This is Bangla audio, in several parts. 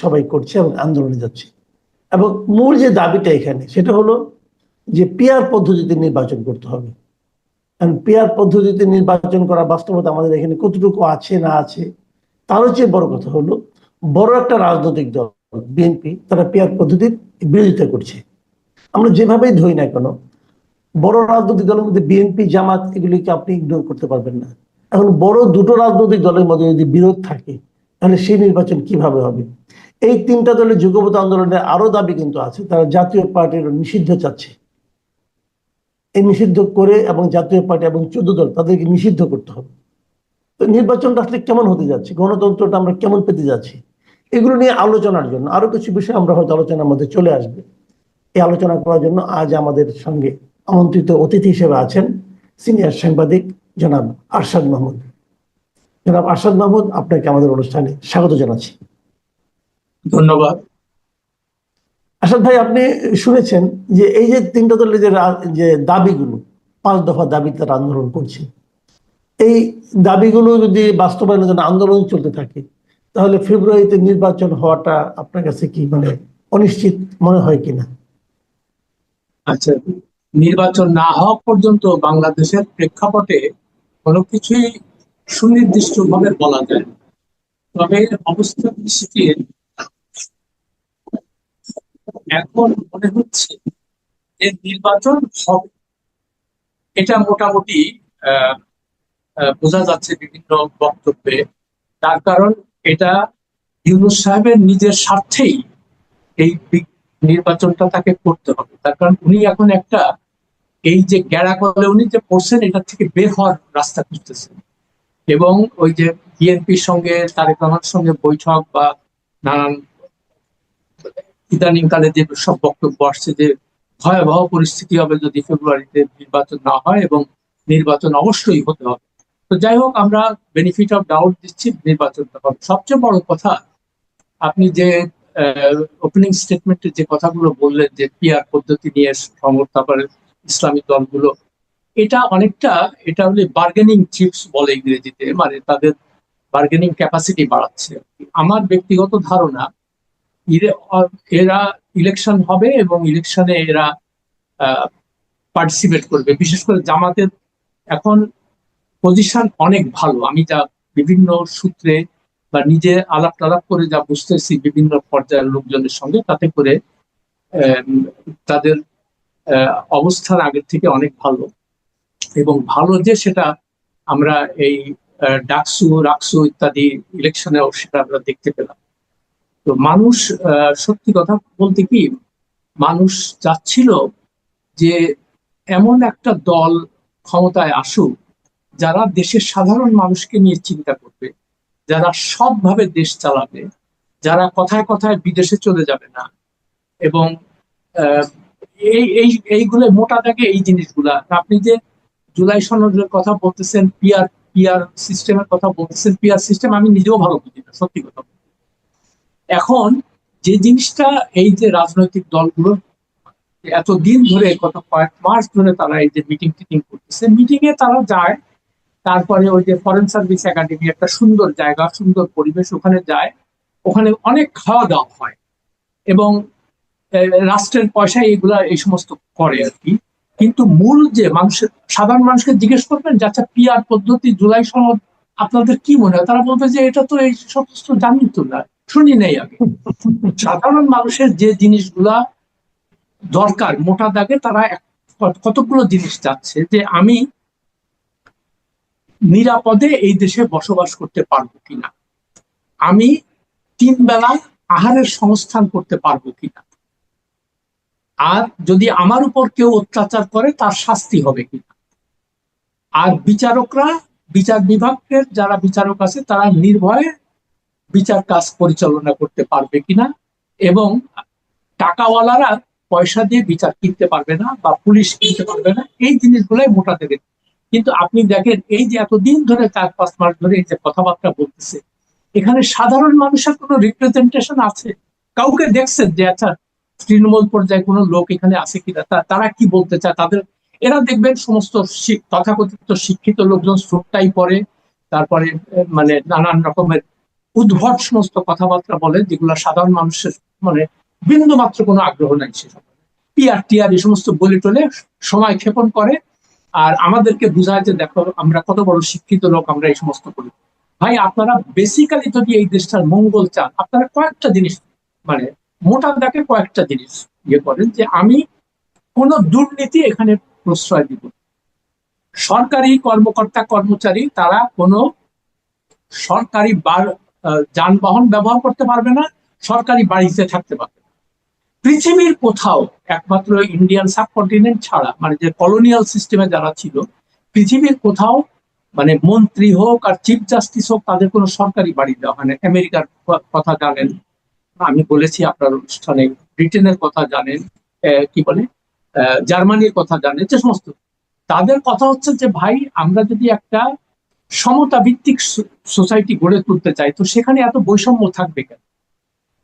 সবাই করছে এবং আন্দোলনে যাচ্ছে। এবং মূল যে দাবিটা এখানে, সেটা হলো যে পিয়ার পদ্ধতিতে নির্বাচন করতে হবে। কারণ পিয়ার পদ্ধতিতে নির্বাচন করা বাস্তবতা আমাদের এখানে কতটুকু আছে, না আছে তার চেয়ে বড় কথা হলো বড় একটা রাজনৈতিক দল বিএনপি তারা পিয়ার পদ্ধতির বিরোধিতা করছে। আমরা যেভাবেই ধরি না কেন, বড় রাজনৈতিক দলের মধ্যে বিএনপি জামাত, এগুলিকে আপনি ইগনোর করতে পারবেন না। এখন বড় দুটো রাজনৈতিক দলের মধ্যে যদি বিরোধ থাকে তাহলে সেই নির্বাচন কীভাবে হবে? এই তিনটা দলের যুগপত আন্দোলনের আরও দাবি কিন্তু আছে, তারা জাতীয় পার্টির নিষিদ্ধ চাচ্ছে। এই নিষিদ্ধ করে এবং জাতীয় পার্টি এবং চোদ্দ দল তাদেরকে নিষিদ্ধ করতে হবে। তো নির্বাচনটা আসলে কেমন হতে যাচ্ছে? গণতন্ত্রটা আমরা কেমন পেতে যাচ্ছি? এগুলো নিয়ে আলোচনার জন্য, আরও কিছু বিষয় আমরা হয়তো আলোচনার মধ্যে চলে আসবে। এই আলোচনা করার জন্য আজ আমাদের সঙ্গে আমন্ত্রিত অতিথি হিসেবে আছেন সিনিয়র সাংবাদিক জনাব আরশাদ মাহমুদ। জনাব আরশাদ মাহমুদ আপনাকে আমাদের অনুষ্ঠানে স্বাগত জানাচ্ছি। ধন্যবাদ। আসাদ ভাই আপনি শুনেছেন যে এই যে তিনটা দলের যে যে দাবিগুলো পাঁচ দফা দাবি তারা আন্দোলন করছে এই দাবিগুলো যদি বাস্তবায়নের জন্য আন্দোলন চলতে থাকে তাহলে ফেব্রুয়ারিতে নির্বাচন হওয়াটা আপনার কাছে কি মানে অনিশ্চিত মনে হয় কিনা? আচ্ছা নির্বাচন না হওয়া পর্যন্ত বাংলাদেশের প্রেক্ষাপটে কোনো কিছুই সুনির্দিষ্টভাবে বলা যায়। তবে অবস্থা দৃষ্টিতে এখন মনে হচ্ছে যে নির্বাচন হবে। এটা মোটামুটি বোঝা যাচ্ছে বিভিন্ন বক্তব্যে। তার কারণ এটা ইউনুস সাহেবের নিজের স্বার্থেই এই নির্বাচনটা তাকে করতে হবে। তার কারণ উনি এখন একটা, এই যে গ্যাড়া করলে উনি যে পড়ছেন এটা থেকে বের হওয়ার রাস্তা খুঁজতেছেন। এবং ওই যে বিএনপির সঙ্গে, তারেক রহমানের সঙ্গে বৈঠক বা নানান ইদানিং কালে যে সব বক্তব্য আসছে যে ভয়াবহ পরিস্থিতি হবে যদি ফেব্রুয়ারিতে নির্বাচন না হয় এবং নির্বাচন অবশ্যই হতে হবে। তো যাই হোক, আমরা বেনিফিট অফ ডাউট দিচ্ছি নির্বাচনটা হবে। সবচেয়ে বড় কথা, আপনি যে ওপেনিং স্টেটমেন্টে যে কথাগুলো বললেন যে পিআর পদ্ধতি নিয়ে সংগঠন, তারপরে ইসলামী দলগুলো এটা অনেকটা, এটা হলে বার্গেনিং চিপস বলে ইংরেজিতে মানে তাদের বার্গেনিং ক্যাপাসিটি বাড়াচ্ছে। আমার ব্যক্তিগত ধারণা এরা ইলেকশন হবে এবং ইলেকশনে এরা পার্টিসিপেট করবে। বিশেষ করে জামাতের এখন পজিশন অনেক ভালো। আমি যা বিভিন্ন সূত্রে বা নিজে আলাপ টালাপ করে যা বুঝতেছি বিভিন্ন পর্যায়ের লোকজনের সঙ্গে, তাতে করে তাদের অবস্থান আগের থেকে অনেক ভালো। এবং ভালো যে সেটা আমরা এই ডাকসু, রাকসু ইত্যাদি ইলেকশনেও সেটা আমরা দেখতে পেলাম। তো মানুষ সত্যি কথা বলতে কি, মানুষ চাচ্ছিল যে এমন একটা দল ক্ষমতায় আসুক যারা দেশের সাধারণ মানুষকে নিয়ে চিন্তা করবে, যারা সবভাবে দেশ চালাবে, যারা কথায় কথায় বিদেশে চলে যাবে না এবং এই এই, এইগুলো মোটা দাগে এই জিনিসগুলা। আপনি যে জুলাই সনদের কথা বলতেছেন পিয়ার পিআর সিস্টেমের কথা বলতেছেন পিয়ার সিস্টেম আমি নিজেও ভালো বুঝি না, সত্যি কথা এখন যে জিনিসটা এই যে রাজনৈতিক দলগুলো এতদিন ধরে গত কয়েক মাস ধরে তারা এই যে মিটিং টিটিং করতেছে মিটিং এ তারা যায়, তারপরে ওই যে ফরেন সার্ভিস একাডেমি একটা সুন্দর জায়গা, সুন্দর পরিবেশ ওখানে যায়, ওখানে অনেক খাওয়া দাওয়া হয় এবং রাষ্ট্রের পয়সায় এগুলা এই সমস্ত করে আর কি। কিন্তু মূল যে মানুষের, সাধারণ মানুষকে জিজ্ঞেস করবেন যে আচ্ছা পিআর পদ্ধতি, জুলাই সনদ, আপনাদের কি মনে হয়? তারা বলবে যে, এটা তো এই সমস্ত জানি তো না, শুনি নেই আগে সাধারণ মানুষের যে জিনিসগুলা দরকার মোটা দাগে, তারা কতগুলো জিনিস চাচ্ছে যে, আমি নিরাপদে এই দেশে বসবাস করতে পারব কিনা? আমি তিন বেলা আহারের সংস্থান করতে পারব কিনা? আর যদি আমার উপর কেউ অত্যাচার করে, তার শাস্তি হবে কিনা আর বিচারকরা, বিচার বিভাগের যারা বিচারক আছে, তারা নির্ভয়ে বিচার কাজ পরিচালনা করতে পারবে কিনা? এবং টাকাওয়ালারা পয়সা দিয়ে বিচার কিনতে পারবে না বা পুলিশ কিনতে পারবে না, এই জিনিসগুলাই মোটা থেকে কিন্তু আপনি দেখেন, এই যে এতদিন ধরে চার পাঁচ মাস ধরে এই যে কথাবার্তা বলতেছে, এখানে সাধারণ মানুষের কোনো রিপ্রেজেন্টেশন আছে? কাউকে দেখছেন যে আচ্ছা তৃণমূল পর্যায়ে কোনো লোক এখানে আছে কিনা? তারা কি বলতে চায়? তাদের, এরা দেখবেন সমস্ত তথাকথিত শিক্ষিত লোকজন স্রোতটাই পরে তারপরে মানে নানান রকমের উদ্ভট সমস্ত কথাবার্তা বলে, যেগুলো সাধারণ মানুষের মানে বিন্দু মাত্র কোনো আগ্রহ নাই সেসব পিআর, টিআর, এই সমস্ত বলে টলে সময় ক্ষেপণ করে। আর আমাদেরকে বোঝায় যে দেখো, আমরা কত বড় শিক্ষিত লোক, আমরা এই সমস্ত করি। ভাই, আপনারা বেসিক্যালি যদি এই দেশটার মঙ্গল চান, আপনারা কয়েকটা জিনিস মানে মোটা দাগে কয়েকটা জিনিস ইয়ে করেন যে আমি কোন দুর্নীতি এখানে প্রশ্রয় দিব সরকারি কর্মকর্তা, কর্মচারী তারা কোনো সরকারি যানবাহন ব্যবহার করতে পারবে না, সরকারি বাড়িতে থাকতে পারবে না। পৃথিবীর কোথাও একমাত্র ইন্ডিয়ান সাবকন্টিনেন্ট ছাড়া মানে যে কলোনিয়াল সিস্টেমে যারা ছিল, পৃথিবীর কোথাও মানে মন্ত্রী হোক আর চিফ জাস্টিস হোক তাদের কোনো সরকারি বাড়ি দেওয়া হয় না। আমেরিকার কথা জানেন। আমি বলেছি আপনার অনুষ্ঠানে ব্রিটেনের কথা জানেন কি বলে জার্মানির কথা জানেন, যে সমস্ত। তাদের কথা হচ্ছে যে, ভাই, আমরা যদি একটা সমতা ভিত্তিক সোসাইটি গড়ে তুলতে চাই, তো সেখানে এত বৈষম্য থাকবে কেন?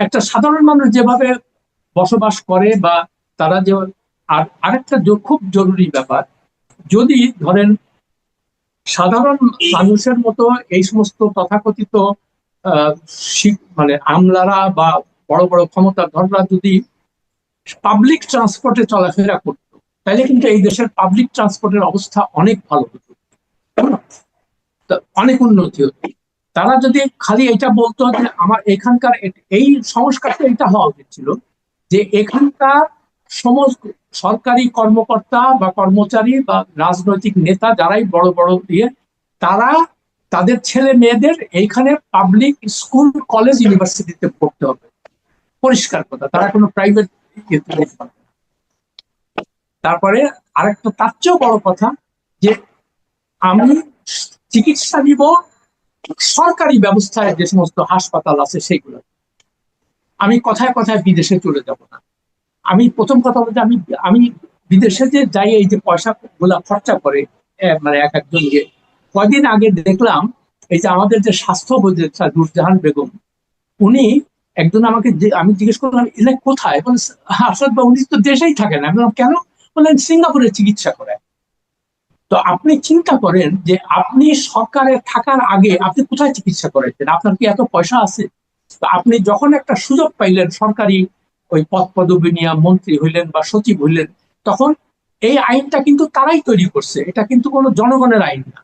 একটা সাধারণ মানুষ যেভাবে বসবাস করে বা তারা যে, আর আরেকটা খুব জরুরি ব্যাপার, যদি ধরেন সাধারণ মানুষের মতো এই সমস্ত তথাকথিত মানে আমলারা বা বড় বড় ক্ষমতাধররা যদি পাবলিক ট্রান্সপোর্টে চলাফেরা করতো, তাহলে কিন্তু এই দেশের পাবলিক ট্রান্সপোর্টের অবস্থা অনেক ভালো হতো। অনেক উন্নতি হতো। তারা যদি খালি এটা বলতো যে আমার এখানকার এই সংস্কারটা এটা হওয়া উচিত ছিল যে এখানকার সমস্ত সরকারি কর্মকর্তা বা কর্মচারী বা রাজনৈতিক নেতা যারাই বড় বড় দিয়ে তারা তাদের ছেলে মেয়েদের এইখানে পাবলিক স্কুল কলেজ ইউনিভার্সিটিতে পড়তে হবে। পরিষ্কার কথা, তারা কোনো প্রাইভেট তারপরে আরেকটা তার চেয়েও বড় কথা যে আমি চিকিৎসা নিব সরকারি ব্যবস্থায় যে সমস্ত হাসপাতাল আছে সেইগুলো। আমি কথায় কথায় বিদেশে চলে যাব না। আমি প্রথম কথা বলতে আমি আমি বিদেশে যে যাই এই যে পয়সা গুলা খরচা করে মানে এক একজন কয়দিন আগে দেখলাম এই যে আমাদের যে স্বাস্থ্য উপদেষ্টা নুরজাহান বেগম, উনি একজন আমাকে আমি জিজ্ঞেস করলাম, এলে কোথায়? বলে আসাদ বা উনি তো দেশেই থাকেন। আমি কেন? বললেন, সিঙ্গাপুরে চিকিৎসা করে তো আপনি চিন্তা করেন যে আপনি সরকারে থাকার আগে আপনি কোথায় চিকিৎসা করেছেন? আপনার কি এত পয়সা আছে? তো আপনি যখন একটা সুযোগ পাইলেন, সরকারি ওই পদ পদবি নিয়ে মন্ত্রী হইলেন বা সচিব হইলেন, তখন এই আইনটা কিন্তু তারাই তৈরি করছে। এটা কিন্তু কোনো জনগণের আইন না।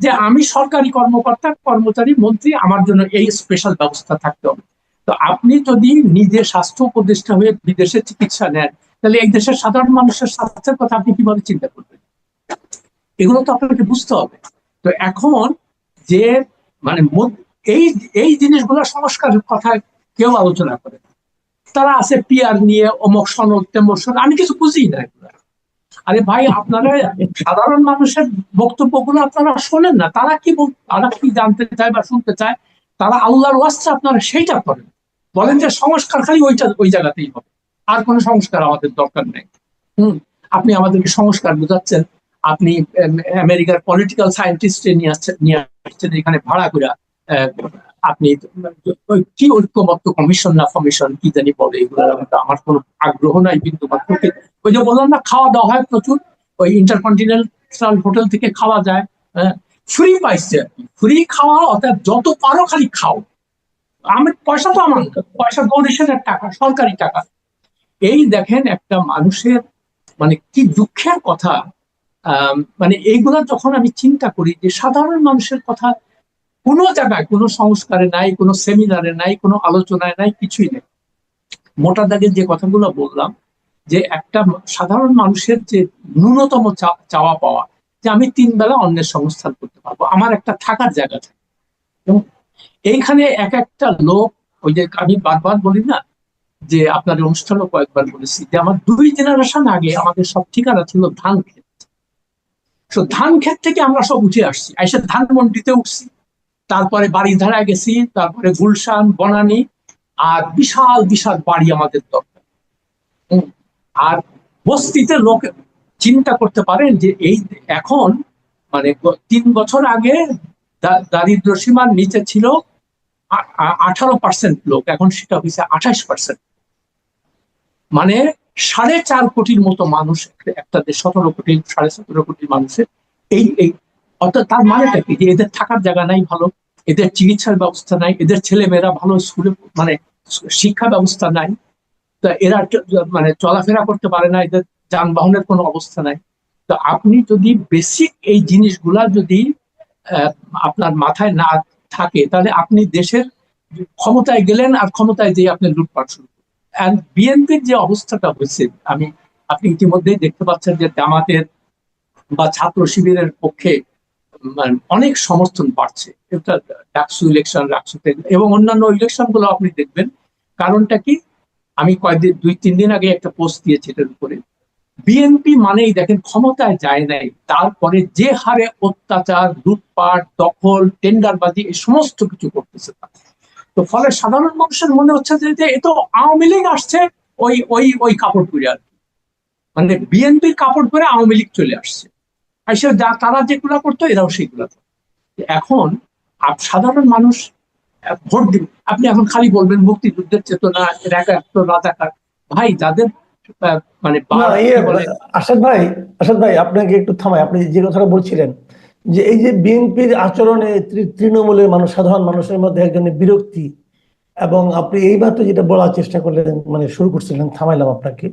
যে আমি সরকারি কর্মকর্তা, কর্মচারী, মন্ত্রী, আমার জন্য এই স্পেশাল ব্যবস্থা থাকতে হবে। তো আপনি যদি নিজে স্বাস্থ্য উপদেষ্টা হয়ে বিদেশে চিকিৎসা নেন, তাহলে এই দেশের সাধারণ মানুষের স্বাস্থ্যের কথা আপনি কীভাবে চিন্তা করবেন? এগুলো তো আপনাকে বুঝতে হবে। তো এখন যে মানে এই এই জিনিসগুলো সংস্কারের কথা কেউ আলোচনা করে তারা আছে পিয়ার নিয়ে, অমক সনদ তেমক সনদ, আমি কিছু বুঝি না এগুলো। আরে ভাই, আপনারা সাধারণ মানুষের বক্তব্যগুলো আপনারা শোনেন না। তারা কি তারা কি জানতে চায় বা শুনতে চায়? তারা আল্লাহর ওয়াস্তে আপনারা সেইটা করেন। বলেন যে সংস্কার খালি ওইটা, ওই জায়গাতেই হবে। আর কোনো সংস্কার আমাদের দরকার নেই। হুম? আপনি আমাদেরকে সংস্কার বোঝাচ্ছেন। আপনি আমেরিকার পলিটিক্যাল সায়েন্টিস্ট নিয়ে আসছেন নিয়ে আসছেন, এখানে ভাড়া করে আপনি কি ঐক্যমত্য কমিশন না কমিশন কি জানি বলে এগুলো আমার কোনো আগ্রহ নাই, কিন্তু ওই যে বললাম না, খাওয়া দাওয়া হয় প্রচুর, ওই ইন্টারকন্টিনেন্টাল হোটেল থেকে খাওয়া যায় ফ্রি পাইছে ফ্রি খাওয়া, অর্থাৎ যত পারো খালি খাও। আমি, পয়সা তো আমার, পয়সা ডোনেশনের টাকা, সরকারি টাকা। এই দেখেন একটা মানুষের মানে কি দুঃখের কথা মানে এইগুলা যখন আমি চিন্তা করি যে সাধারণ মানুষের কথা কোনো জায়গায় কোনো সংস্কারে নাই, কোনো সেমিনারে নাই, কোনো আলোচনায় নাই, কিছুই নেই। মোটা দাগে যে কথাগুলো বললাম, যে একটা সাধারণ মানুষের যে ন্যূনতম চাওয়া পাওয়া, যে আমি তিন বেলা অন্যের সংস্থান করতে পারব, আমার একটা থাকার জায়গা থাকে। এইখানে এক একটা লোক, ওই যে আমি বারবার বলি না, যে আপনার অনুষ্ঠানও কয়েকবার বলেছি, যে আমার দুই জেনারেশন আগে আমাদের সব ঠিকানা ছিল ধান ক্ষেত তো ধান ক্ষেত থেকে আমরা সব উঠে আসছি, এসে ধান মন্ডিতে উঠছি। তারপরে বাড়ি ধারায় গেছি, তারপরে গুলশান, বনানী, আর বিশাল বিশাল বাড়ি আমাদের দরকার। আর বস্তিতে লোক চিন্তা করতে পারেন যে এই এখন মানে তিন বছর আগে দারিদ্র সীমার নিচে ছিল আঠারো পার্সেন্ট লোক, এখন সেটা হয়েছে আঠাশ পার্সেন্ট। মানে সাড়ে চার কোটির মতো মানুষ একটা দেশ সতেরো কোটি, সাড়ে সতেরো কোটি মানুষের, এই এই, অর্থাৎ তার মানেটা কি? যে এদের থাকার জায়গা নাই ভালো। এদের চিকিৎসার ব্যবস্থা নাই, এদের ছেলেমেয়েরা ভালো স্কুলে মানে শিক্ষা ব্যবস্থা নাই। তা এরা মানে চলাফেরা করতে পারে না, এদের যানবাহনের কোনো অবস্থা নাই। তো আপনি যদি বেসিক এই জিনিসগুলা যদি আপনার মাথায় না থাকে, তাহলে আপনি দেশের ক্ষমতায় গেলেন আর ক্ষমতায় যেয়ে আপনি লুটপাট শুরু করলেন। বিএনপির যে অবস্থাটা হয়েছে, আমি, আপনি ইতিমধ্যেই দেখতে পাচ্ছেন যে জামাতের বা ছাত্র শিবিরের পক্ষে অনেক সমর্থন বাড়ছে। এটা ডাকসু ইলেকশন রাকসুতে এবং অন্যান্য ইলেকশনগুলো আপনি দেখবেন। কারণটা কি? আমি কয়েকদিন, দুই, তিন দিন আগে একটা পোস্ট দিয়েছি এটার উপরে। বিএনপি মানেই দেখেন ক্ষমতায় যায় নাই। তারপরে যে হারে অত্যাচার, লুটপাট, দখল, টেন্ডারবাজি, এই সমস্ত কিছু করতেছে তো ফলে সাধারণ মানুষের মনে হচ্ছে যে এ তো আওয়ামী লীগ আসছে, ওই ওই ওই কাপড় পরে আর। মানে বিএনপির কাপড় পরে আওয়ামী লীগ চলে আসছে। আর সে যা তারা যেগুলো করতো এরাও সেগুলো করতো। এখন সাধারণ মানুষ ভোট দিন আপনি এখন খালি বলবেন মুক্তিযুদ্ধের চেতনা এর রাজাকার। ভাই যাদের মানে ইয়ে আসাদ ভাই আসাদ ভাই আপনাকে একটু থামাই। আপনি যে কথাটা বলছিলেন যে এই যে বিএনপির আচরণে তৃ- তৃণমূলের মানুষ সাধারণ মানুষের মধ্যে একজনের বিরক্তি এবং আপনি এইমাত্র যেটা বলার চেষ্টা করলেন মানে শুরু করছিলেন থামাইলাম আপনাকে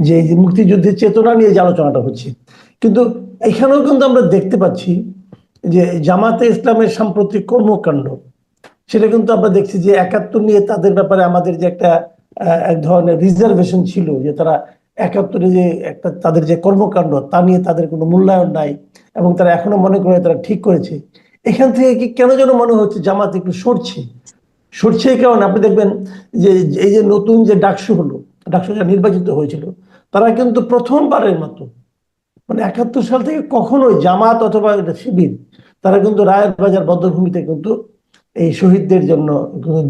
যে এই যে মুক্তিযুদ্ধের চেতনা নিয়ে যে আলোচনাটা হচ্ছে। কিন্তু এখানেও কিন্তু আমরা দেখতে পাচ্ছি যে জামাতে ইসলামের সাম্প্রতিক কর্মকাণ্ড, সেটা কিন্তু আমরা দেখছি যে একাত্তর নিয়ে তাদের ব্যাপারে আমাদের যে একটা এক ধরনের রিজার্ভেশন ছিল যে তারা একাত্তরে যে একটা তাদের যে কর্মকাণ্ড, তা নিয়ে তাদের কোনো মূল্যায়ন নাই এবং তারা এখনও মনে করে তারা ঠিক করেছে। এখান থেকে কি কেন যেন মনে হচ্ছে জামাত একটু সরছে? সরছে এই কারণে আপনি দেখবেন যে এই যে নতুন যে ডাকসু হলো ডাকসু যারা নির্বাচিত হয়েছিল, তারা কিন্তু প্রথমবারের মতো মানে একাত্তর সাল থেকে কখনোই জামাত অথবা শিবির, তারা কিন্তু রায়ের বাজার বদ্ধভূমিতে কিন্তু এই শহীদদের জন্য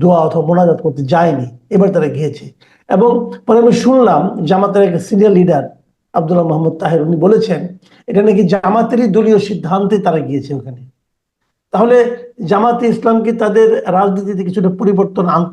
দোয়া অথবা মোনাজাত করতে যায়নি, এবার তারা গিয়েছে। এবং পরে আমি শুনলাম জামাতের এক সিনিয়র লিডার আব্দুল্লাহ মোহাম্মদ তাহের, উনি বলেছেন, এটা নাকি জামাতেরই দলীয় সিদ্ধান্তে তারা গিয়েছে ওখানে? তাহলে জামাতে ইসলাম কি তাদের রাজনীতিতে কিছুটা পরিবর্তন আন